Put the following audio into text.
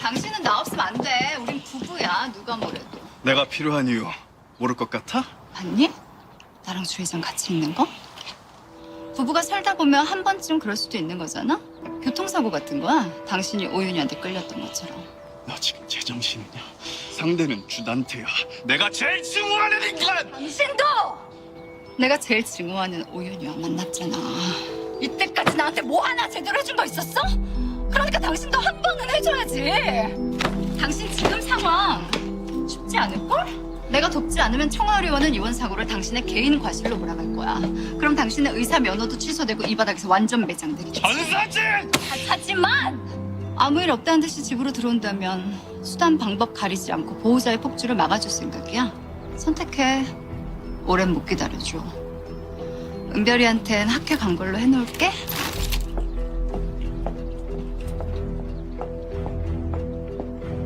당신은 나 없으면 안 돼. 우린 부부야. 누가 뭐래도. 내가 필요한 이유 모를 것 같아? 봤니? 나랑 주 회장 같이 있는 거? 부부가 살다 보면 한 번쯤 그럴 수도 있는 거잖아? 교통사고 같은 거야. 당신이 오윤이한테 끌렸던 것처럼. 너 지금 제정신이냐? 상대는 주단태야. 내가 제일 증오하는 인간! 당신도! 내가 제일 증오하는 오윤이와 만났잖아. 이때까지 나한테 뭐 하나 제대로 해준 거 있었어? 그러니까 당신도 한 번은 해줘야지. 당신 지금 상황 쉽지 않을걸? 내가 돕지 않으면 청아의원은 이혼 사고를 당신의 개인 과실로 몰아갈 거야. 그럼 당신의 의사 면허도 취소되고 이 바닥에서 완전 매장되겠지. 전사진! 하- 하지만 아무 일 없다는 듯이 집으로 들어온다면 수단 방법 가리지 않고 보호자의 폭주를 막아줄 생각이야. 선택해. 오랜 못 기다려줘. 은별이한텐 학회 간 걸로 해놓을게.